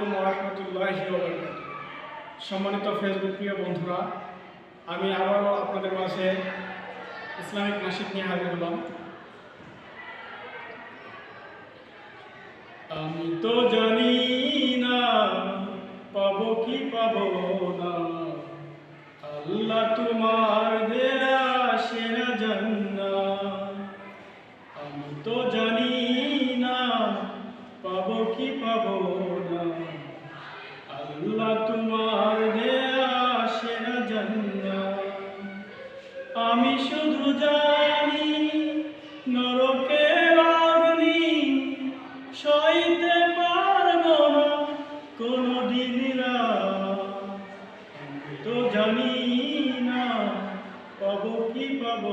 আলাইকুম ওরহামতুল্লাহ সম্মানিত ফেসবুক প্রিয় বন্ধুরা, আমি আবারও আপনাদের মাঝে ইসলামিক মাসিক নিয়ে হাজির হলাম। আমি তো কি পাবো না? আল্লাহ তোমার আমি শুধু জানি, নরকের অগ্নি সইতে পারব না কোনো তো জানি না, পাবো কি পাবো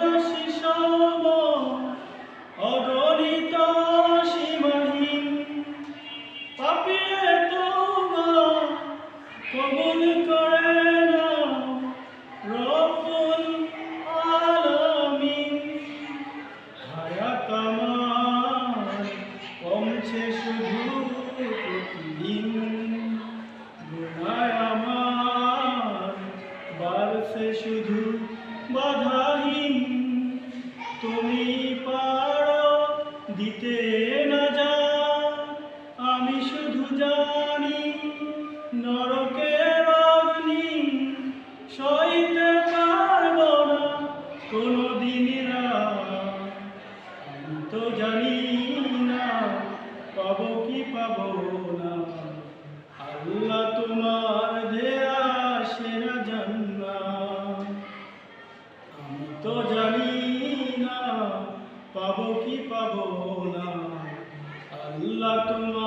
কবুল করে নাও রব্বুল আলামিন। হায়াত আমার কমছে শুধু প্রতিদিন। গুনায় আমার বাড়ছে শুধু বাধাহীন। তুমি পারো দিতে না যা, আমি শুধু জানি তো জানি না পাবো কি পাবো না। আল্লাহ তোমার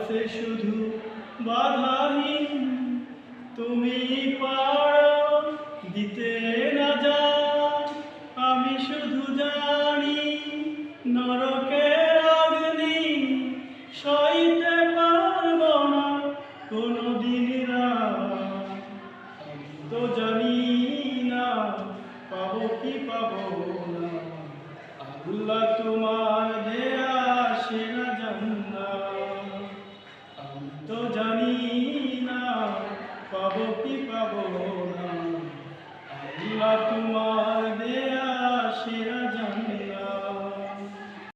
বাড়ছে শুধু বাধাহীন তুমি পারো দিতে না যা আমি শুধু জানি নরকের অগ্নি সইতে পারব না কোনো তো জানি না পাবো কি পাবো না। আল্লাহ তোমার দেয়া পাবো